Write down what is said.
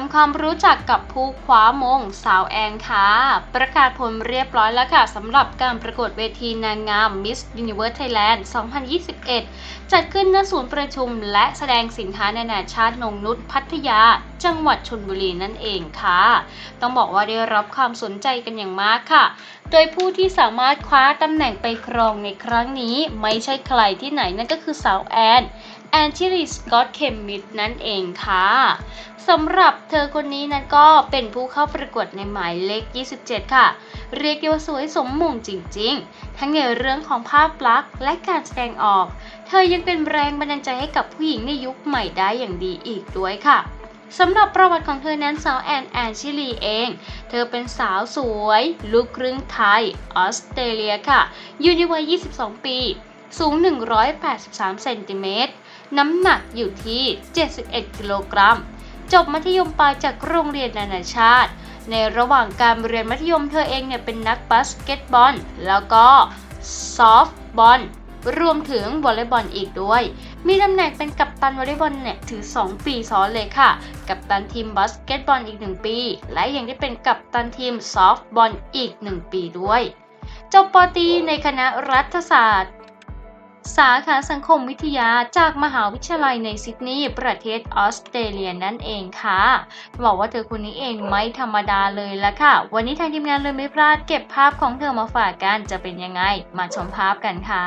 ำความรู้จักกับผู้คว้ามงสาวแอนค่ะ ประกาศผลเรียบร้อยแล้วค่ะสำหรับการประกวดเวทีนางงาม Miss Universe Thailand 2021 จัดขึ้นณศูนย์ประชุมและแสดงสินค้านานาชาตินงนุษพัทยา จังหวัดชลบุรีนั่นเองค่ะ ต้องบอกว่าได้รับความสนใจกันอย่างมากค่ะ โดยผู้ที่สามารถคว้าตำแหน่งไปครองในครั้งนี้ ไม่ใช่ใครที่ไหนนั่นก็คือสาวแอน แอนชิลีสกอตเคมมิดนั่นเองค่ะสำหรับเธอคนนี้นั้นก็เป็นผู้เข้าประกวดในหมายเลข 27 ค่ะ เรียกได้ว่าสวยสมมุมจริงๆ ทั้งในเรื่องของภาพลักษณ์และการแสดงออก เธอยังเป็นแรงบันดาลใจให้กับผู้หญิงในยุคใหม่ได้อย่างดีอีกด้วยค่ะสำหรับประวัติของเธอนั้นสาวแอนแอนชิลีเอง เธอเป็นสาวสวย ลูกครึ่งไทย ออสเตรเลียค่ะ อยู่ในวัย 22 ปี สูง 183 เซนติเมตร น้ำหนักอยู่ที่ 71 กิโลกรัม จบมัธยมปลายจากโรงเรียนนานาชาติ ในระหว่างการเรียนมัธยมเธอเองเนี่ยเป็นนักบาสเกตบอล แล้วก็ซอฟต์บอลรวมถึงวอลเลย์บอลอีกด้วย มีตำแหน่งเป็นกัปตันวอลเลย์บอลเนี่ยถือ2ปีซ้อนเลยค่ะ กัปตันทีมบาสเกตบอลอีก 1 ปี และยังได้เป็นกัปตันทีมซอฟต์บอลอีก 1 ปีด้วย จบปตีในคณะรัฐศาสตร์ สาขาสังคมวิทยาจากมหาวิทยาลัยในซิดนีย์ประเทศออสเตรเลียนั่นเองค่ะ บอกว่าเธอคนนี้เองไม่ธรรมดาเลยละค่ะ วันนี้ทางทีมงานเลยไม่พลาดเก็บภาพของเธอมาฝากกันจะเป็นยังไง มาชมภาพกันค่ะ